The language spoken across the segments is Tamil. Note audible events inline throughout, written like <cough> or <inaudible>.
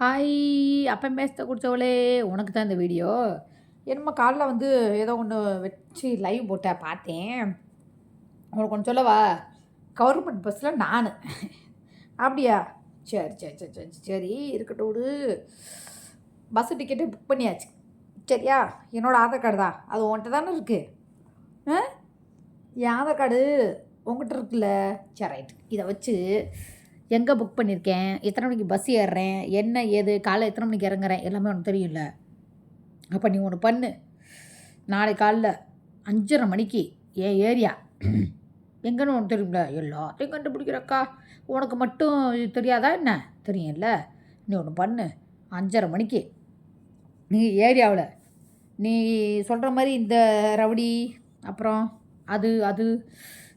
ஹாய் அப்பன் பேசத்த குடித்தவளே உனக்கு தான் இந்த வீடியோ? என்னம்மா காலைல வந்து ஏதோ ஒன்று வச்சு லைவ் போட்ட பார்த்தேன். உனக்கு ஒன்று சொல்லவா? கவர்மெண்ட் பஸ்ஸில் நான். அப்படியா? சரி சரி சரி சரி சரி இருக்கட்டும் விடு. பஸ்ஸு டிக்கெட்டு புக் பண்ணியாச்சு. சரியா? என்னோடய ஆதார் கார்டு தான். அது உன்கிட்ட தானே இருக்குது ஆ? என் ஆதார் கார்டு உங்ககிட்ட இருக்குல்ல? சரி ரைட் இதை வச்சு எங்கே புக் பண்ணியிருக்கேன் எத்தனை மணிக்கு பஸ் ஏறுறேன்? என்ன ஏது? காலைல எத்தனை மணிக்கு இறங்குறேன்? எல்லாமே உனக்கு தெரியும்ல. அப்போ நீ ஒன்று பண்ணு. நாளை காலைல அஞ்சரை மணிக்கு என் ஏரியா. <clears throat> எங்கன்னு உனக்கு தெரியும்ல? எல்லாத்தையும் கண்டுபிடிக்கிறக்கா. உனக்கு மட்டும் இது தெரியாதா என்ன? தெரியும்ல. நீ ஒன்று பண்ணு. அஞ்சரை மணிக்கு நீ ஏரியாவில் நீ சொல்கிற மாதிரி இந்த ரவுடி அப்புறம் அது அது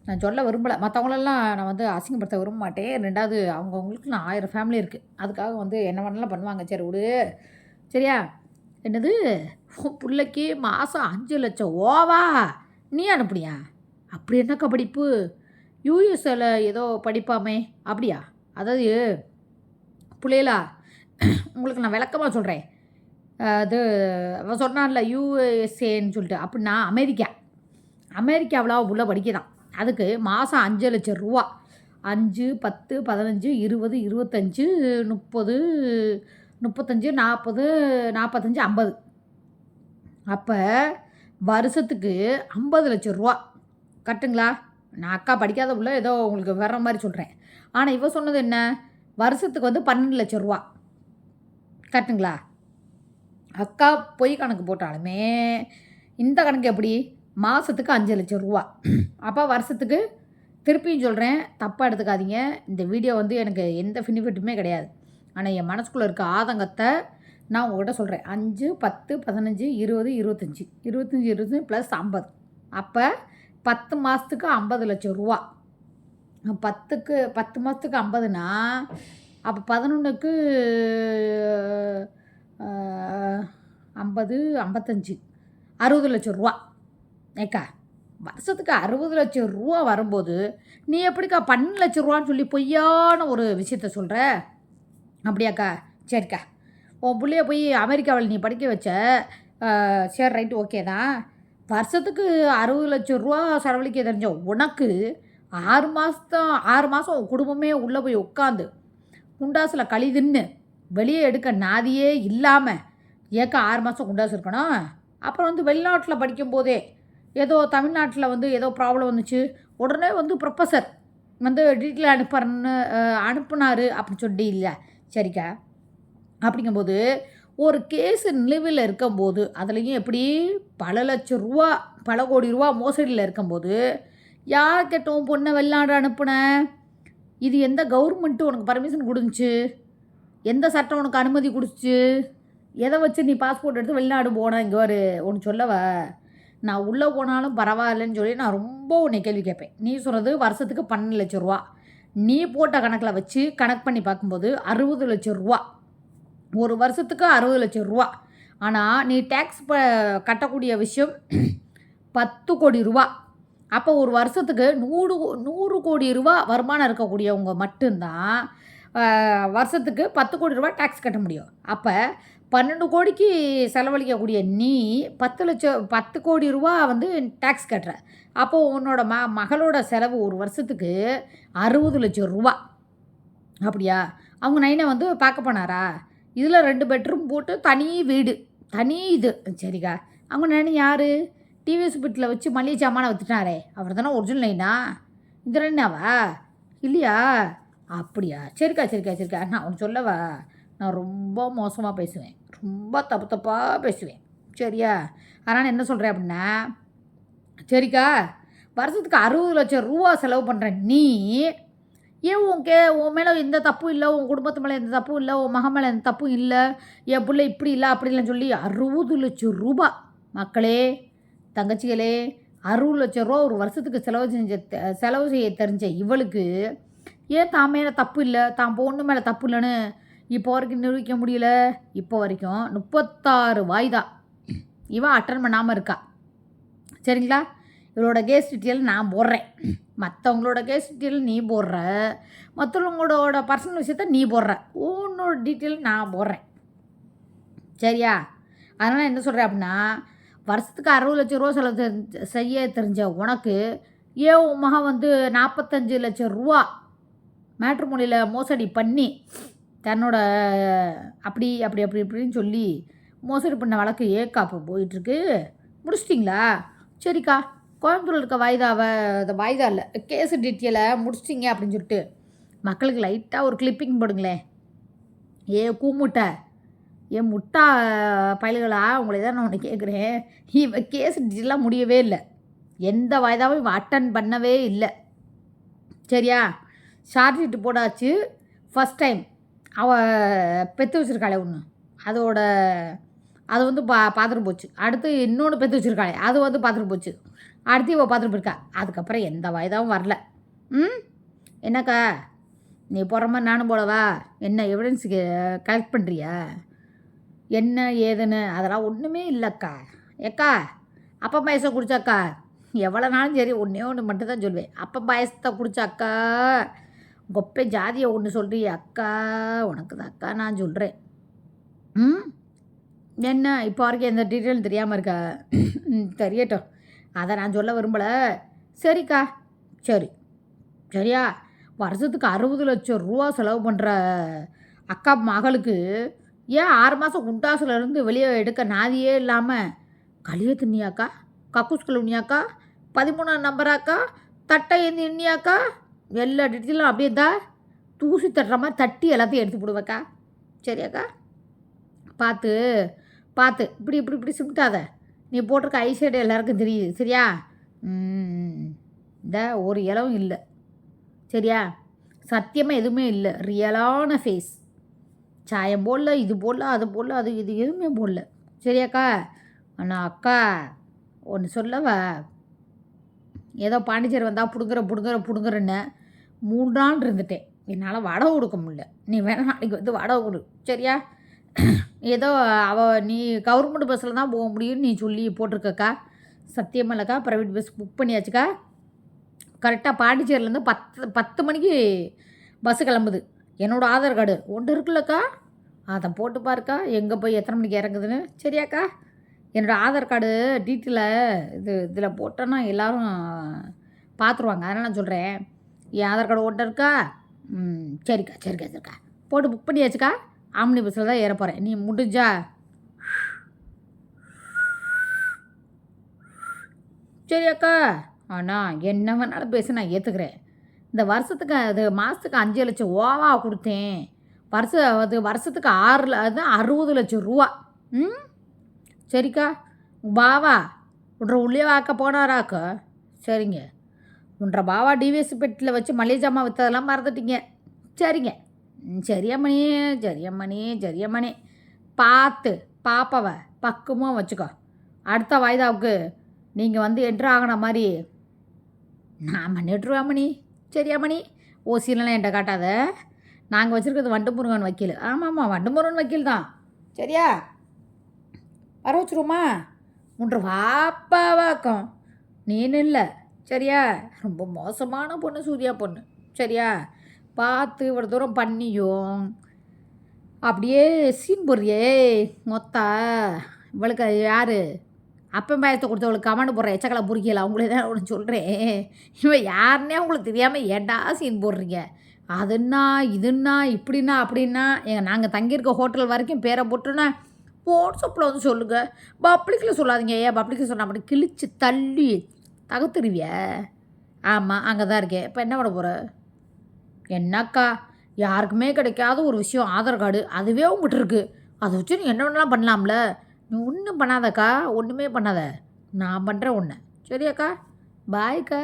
நான் சொல்ல விரும்பலை. மற்றவங்களெல்லாம் நான் வந்து அசிங்கப்படுத்த விரும்ப மாட்டேன். ரெண்டாவது அவங்கவுங்களுக்கு நான் ஆயிரம் ஃபேமிலி இருக்குது அதுக்காக வந்து என்ன வேணாலும் பண்ணுவாங்க. சரி விடு. சரியா? என்னது? பிள்ளைக்கு மாதம் அஞ்சு லட்சம். ஓவா! நீ அனுப்புனியா? அப்படி என்னக்கா படிப்பு? யூஎஸ்ஏல ஏதோ படிப்பாமே. அப்படியா? அதாவது பிள்ளைகளா? உங்களுக்கு நான் விளக்கமாக சொல்கிறேன் அது அவன் சொன்னான்ல யூஎஸ்ஏன்னு சொல்லிட்டு. அப்படின்னா அமெரிக்கா. அமெரிக்காவில் உள்ள படிக்கிறான் அதுக்கு மாதம் அஞ்சு லட்சம் ரூபா. அஞ்சு பத்து பதினஞ்சு இருபது இருபத்தஞ்சு முப்பது முப்பத்தஞ்சு நாற்பது நாற்பத்தஞ்சு ஐம்பது. அப்போ வருஷத்துக்கு ஐம்பது லட்சம் ரூபா. கட்டுங்களா? நான் அக்கா படிக்காத உள்ள ஏதோ உங்களுக்கு வர்ற மாதிரி சொல்கிறேன் ஆனால் இவ சொன்னது என்ன? வருஷத்துக்கு வந்து பன்னெண்டு லட்சம் ரூபா. கட்டுங்களா? அக்கா பொய் கணக்கு போட்டாலுமே இந்த கணக்கு எப்படி? மாதத்துக்கு அஞ்சு லட்சம் ரூபா. அப்போ வருஷத்துக்கு திருப்பியும் சொல்கிறேன் தப்பாக எடுத்துக்காதீங்க. இந்த வீடியோ வந்து எனக்கு எந்த பெனிஃபிட்டுமே கிடையாது. ஆனால் என் மனசுக்குள்ளே இருக்க ஆதங்கத்தை நான் உங்கள்கிட்ட சொல்கிறேன் அஞ்சு பத்து பதினஞ்சு இருபது இருபத்தஞ்சி. இருபத்தஞ்சி இருபத்தஞ்சி ப்ளஸ் ஐம்பது. அப்போ பத்து மாதத்துக்கு ஐம்பது லட்சம் ரூபா. பத்துக்கு பத்து மாதத்துக்கு ஐம்பதுனா அப்போ பதினொன்றுக்கு ஐம்பது ஐம்பத்தஞ்சு. அறுபது லட்சம் ரூபா. ஏக்கா வருஷத்துக்கு அறுபது லட்சம் ரூபா வரும்போது நீ எப்படிக்கா பன்னெண்டு லட்சம் ரூபான்னு சொல்லி பொய்யான ஒரு விஷயத்த சொல்கிற அப்படியாக்கா சரிக்கா. உன் பிள்ளைய போய் அமெரிக்காவில் நீ படிக்க வச்ச சரி ரைட்டு ஓகே தான். வருஷத்துக்கு அறுபது லட்சம் ரூபா செலவழிக்க தெரிஞ்ச உனக்கு ஆறு மாதம் ஆறு மாதம் குடும்பமே உள்ளே போய் உட்காந்து குண்டாசில் களி தின்னு வெளியே எடுக்க நாதியே இல்லாமல் ஏக்கா ஆறு மாதம் குண்டாசு இருக்கணும்? அப்புறம் வந்து வெளிநாட்டில் படிக்கும்போதே ஏதோ தமிழ்நாட்டில் வந்து ஏதோ ப்ராப்ளம் வந்துச்சு. உடனே வந்து ப்ரொஃபஸர் வந்து டீட்டெயில் அனுப்புறன்னு அனுப்புனார் அப்படின்னு சொல்லி இல்லை. சரிக்கா. அப்படிங்கும்போது ஒரு கேஸு நிலுவையில் இருக்கும்போது அதுலேயும் எப்படி பல லட்சம் ரூபா பல கோடி ரூபா மோசடியில் இருக்கும்போது யார் கேட்டோம் பொண்ணை வெளிநாடு அனுப்புன? இது எந்த கவர்மெண்ட்டு உனக்கு பர்மிஷன் கொடுத்துச்சு? எந்த சட்டம் உனக்கு அனுமதி கொடுத்துச்சு? எதை வச்சு நீ பாஸ்போர்ட் எடுத்து வெளிநாடு போன? இங்கே ஒரு ஒன்று சொல்லவா? நான் உள்ளே போனாலும் பரவாயில்லன்னு சொல்லி நான் ரொம்ப உன்னை கேள்வி கேட்பேன். நீ சொல்கிறது வருஷத்துக்கு பன்னெண்டு லட்சம் ரூபா. நீ போட்ட கணக்கில் வச்சு கணக்கு பண்ணி பார்க்கும்போது அறுபது லட்சம் ரூபா. ஒரு வருஷத்துக்கு அறுபது லட்சம் ரூபா. ஆனால் நீ டேக்ஸ் ப கட்டக்கூடிய விஷயம் <clears throat> பத்து கோடி ரூபா. அப்போ ஒரு வருஷத்துக்கு நூறு நூறு கோடி ரூபா வருமானம் இருக்கக்கூடியவங்க மட்டும்தான் வருஷத்துக்கு பத்து கோடி ரூபா டேக்ஸ் கட்ட முடியும். அப்போ பன்னெண்டு கோடிக்கு செலவழிக்கக்கூடிய நீ பத்து லட்சம் பத்து கோடி ரூபா வந்து டேக்ஸ் கட்டுற. அப்போது உன்னோட ம மகளோட செலவு ஒரு வருஷத்துக்கு அறுபது லட்சம் ரூபா. அப்படியா? அவங்க நைனை வந்து பார்க்க போனாரா? இதில் ரெண்டு பெட்ரூம் போட்டு தனி வீடு தனி இது. சரிக்கா. அவங்க நைனு யார்? டிவிஎஸ் பிட்டில் வச்சு மளிகை சாமானை வச்சுட்டாரே அவர் தானே ஒரிஜினல் நைனா? இந்த நைனாவா? இல்லையா? அப்படியா? சரிக்கா சரிக்கா சரிக்கா. நான் அவன் சொல்லவா? நான் ரொம்ப மோசமாக பேசுவேன். ரொம்ப தப்பு தப்பாக பேசுவேன். சரியா? அதனால் என்ன சொல்கிறேன் அப்படின்னா சரிக்கா வருஷத்துக்கு அறுபது லட்சம் ரூபா செலவு பண்ணுற நீ ஏன் உன் கே உன் மேலே எந்த தப்பும் இல்லை உன் குடும்பத்து மேலே எந்த தப்பும் இல்லை உன் மகன் மேலே எந்த தப்பும் இல்லை என் பிள்ளை இப்படி இல்லை அப்படி இல்லைன்னு சொல்லி அறுபது லட்சம் ரூபா. மக்களே தங்கச்சிகளே அறுபது லட்சம் ரூபா ஒரு வருஷத்துக்கு செலவு செஞ்ச செலவு செய்ய தெரிஞ்ச இவளுக்கு ஏன் தான் மேலே தப்பு இல்லை தான் பொண்ணு மேலே தப்பு இல்லைன்னு இப்போ வரைக்கும் நிரூபிக்க முடியல. இப்போ வரைக்கும் முப்பத்தாறு வாய்தா. இவன் அட்டன் பண்ணாமல் இருக்கா. சரிங்களா? இவளோட கேஸ் டீட்டெயில் நான் போடுறேன். மற்றவங்களோட கேஸ் டீட்டெயில் நீ போடுற. மற்றவங்களோட பர்சனல் விஷயத்த நீ போடுற. உன்னோட டீட்டெயில் நான் போடுறேன். சரியா? அதனால் என்ன சொல்கிறேன் அப்படின்னா வருஷத்துக்கு அறுபது லட்சம் ரூபா செலவு தெரிஞ்ச செய்ய தெரிஞ்ச உனக்கு ஏன் உன் மகன் வந்து நாற்பத்தஞ்சு லட்சம் ரூபா மேட்ரு மொழியில் மோசடி பண்ணி தன்னோட அப்படி அப்படி அப்படி இப்படின்னு சொல்லி மோசடி பண்ண வழக்கு ஏக்காப்பு போயிட்டுருக்கு. முடிச்சிட்டிங்களா? சரிக்கா. கோயம்புத்தூரில் இருக்க வாய்தாவை அந்த வாய்தா இல்லை கேஸு டீட்டெயிலை முடிச்சிட்டிங்க அப்படின்னு சொல்லிட்டு மக்களுக்கு லைட்டாக ஒரு கிளிப்பிங் போடுங்களேன். ஏ கூமுட்டை. ஏன் முட்டா பயல்களா? உங்களை தான் நான் ஒன்று கேட்குறேன் இவ கேஸ் டீட்டெயிலாம் முடியவே இல்லை. எந்த வாய்தாவும் இவன் அட்டன் பண்ணவே இல்லை. சரியா? சார்ஜ் ஷீட்டு போடாச்சு. ஃபஸ்ட் டைம் அவள் பெற்று வச்சுருக்காளே ஒன்று அதோட அது வந்து பா பார்த்துட்டு போச்சு. அடுத்து இன்னொன்று பெற்று வச்சுருக்காளே அது வந்து பார்த்துட்டு போச்சு. அடுத்து இவள் பார்த்துட்டு போயிருக்கா. அதுக்கப்புறம் எந்த வயதாகவும் வரல. ம்? என்னக்கா? நீ போடுற மாதிரி நானும் போலவா என்ன எவிடன்ஸ் கலெக்ட் பண்ணுறியா என்ன ஏதுன்னு? அதெல்லாம் ஒன்றுமே இல்லைக்கா. ஏக்கா அப்பா பாயசத்தை குடிச்சாக்கா? எவ்வளோ நாளும் சரி ஒன்றே ஒன்று மட்டும் தான் சொல்லுவேன். அப்பா பாயசத்தை குடிச்சாக்கா கொப்பை ஜாதியை ஒன்று சொல்கிறிய அக்கா உனக்கு தான் அக்கா நான் சொல்கிறேன் ம்? என்ன இப்போ வரைக்கும் எந்த டீட்டெயிலும் தெரியாமல் இருக்கா? ம், தெரியட்டும். அதை நான் சொல்ல விரும்பலை. சரிக்கா. சரி. சரியா? வருஷத்துக்கு அறுபது லட்சம் ரூபா செலவு பண்ணுற அக்கா மகளுக்கு ஏன் ஆறு மாதம் குண்டாசுலேருந்து வெளியே எடுக்க நாதியே இல்லாமல் களியை தின்னியாக்கா? கக்கூஸ் கழுவுனியாக்கா? பதிமூணாம் நம்பராக்கா தட்டை ஏந்தி இன்னியாக்கா எல்லா டீட்டெயிலும் அப்படியே தான் தூசி தட்டுற மாதிரி தட்டி எல்லாத்தையும் எடுத்து போடுவேக்கா. சரியாக்கா? பார்த்து பார்த்து இப்படி இப்படி இப்படி சிமிட்டாத நீ போட்டிருக்க ஐஷேடு எல்லாருக்கும் தெரியுது சரியா? இந்த ஒரு இலவும் இல்லை. சரியா? சத்தியமாக எதுவுமே இல்லை. ரியலான ஃபேஸ் சாயம் போடல இது போடல அது போடல அது இது எதுவுமே போடல. சரியாக்கா? ஆனால் அக்கா ஒன்று சொல்லவா? ஏதோ பாண்டிச்சேரி வந்தால் பிடுங்குற பிடுங்குற பிடுங்குறன்னு. மூன்றாண்டு நாள் இருந்துட்டேன். என்னால் வடை கொடுக்க முடியல. நீ வேணா நாளைக்கு வந்து வடை கொடு. சரியா? ஏதோ அவ நீ கவர்மெண்ட் பஸ்ஸில் தான் போக முடியும்னு நீ சொல்லி போட்டிருக்கக்கா. சத்தியமல்லக்கா ப்ரைவேட் பஸ் புக் பண்ணியாச்சுக்கா. கரெக்டாக பாண்டிச்சேரியிலேருந்து பத்து பத்து மணிக்கு பஸ்ஸு கிளம்புது. என்னோடய ஆதார் கார்டு ஒன்று இருக்குல்லக்கா? அதை போட்டு பாருக்கா. எங்கே போய் எத்தனை மணிக்கு இறங்குதுன்னு. சரியாக்கா? என்னோடய ஆதார் கார்டு டீட்டெயிலை இது இதில் போட்டோன்னா எல்லோரும் பார்த்துருவாங்க. அதனால் நான் சொல்கிறேன் என் ஆதார் கார்டு ஓட்ட இருக்கா? ம் சரிக்கா சரிக்கா சரிக்கா. போட்டு புக் பண்ணியாச்சுக்கா. ஆம்னி பஸ்ஸில் தான் ஏற போகிறேன் நீ முடிஞ்சா. சரி அக்கா. ஆனால் என்ன வேணாலும் பேச நான் ஏற்றுக்கிறேன் இந்த வருஷத்துக்கு அது மாதத்துக்கு அஞ்சு லட்சம் ஓவா கொடுத்தேன். வருஷம் அது வருஷத்துக்கு ஆறு ல- அது அறுபது லட்சம் ரூபா. ம்? சரிக்கா. உன் பாவா உன்ற உள்ளே வாக்க போனாராக்கா. சரிங்க. உன்ற பாவா டிவிஎஸ் பெட்டில் வச்சு மளிகை ஜாமான் விற்றதெல்லாம் மறந்துட்டீங்க. சரிங்க. சரியம்மணி சரியம்மணி சரியம்மணி பார்த்து பாப்பாவை பக்குவமாக வச்சுக்கோ. அடுத்த வாய்தாவுக்கு நீங்கள் வந்து என்ட்ரு ஆகின மாதிரி. நான் பண்ணிட்டுருவேன் மணி சரியா மணி ஓசிலாம் என்கிட்ட காட்டாத. நாங்கள் வச்சுருக்கிறது வண்டு முருகன் வக்கீல். ஆமாம் ஆமாம் வண்டு முருகன் வக்கீல் தான். சரியா? வர வச்சுருவோமா? உன்ற வாப்பாவாக்கம் நீனு இல்லை சரியா? ரொம்ப மோசமான பொண்ணு சூர்யா பொண்ணு. சரியா? பார்த்து இவ்வளோ தூரம் பண்ணியும். அப்படியே சீன் போடுறியே மொத்தா. இவளுக்கு யார்? அப்பன் பாயத்தை கொடுத்தவளுக்கு கமெண்ட் போடுற எச்சக்கலை புரிக்கல அவங்களே தான் ஒன்று சொல்கிறேன் இவன் யாருன்னே அவங்களுக்கு தெரியாமல் ஏன்டா சீன் போடுறீங்க? அதுன்னா இதுன்னா இப்படின்னா அப்படின்னா. எங்கள் நாங்கள் தங்கியிருக்க ஹோட்டல் வரைக்கும் பேரை போட்டுன்னா வாட்ஸ்அப்பில் வந்து சொல்லுங்கள் பப்ளிக்கில் சொல்லாதீங்க. ஏன் பப்ளிக்கில் சொன்னால் அப்படி கிழிச்சு தள்ளி தகத்துருவியா? ஆமாம் அங்கே தான் இருக்கேன் இப்போ என்ன பண்ண போகிற என்னக்கா யாருக்குமே கிடைக்காத ஒரு விஷயம் ஆதார் கார்டு அதுவே உங்ககிட்ட இருக்குது அதை வச்சு நீ என்ன வேணாலும் பண்ணலாம்ல. நீ ஒன்றும் பண்ணாதக்கா ஒன்றுமே பண்ணாத. நான் பண்ணுறேன் ஒன்று சரியாக்கா? பாய்க்கா.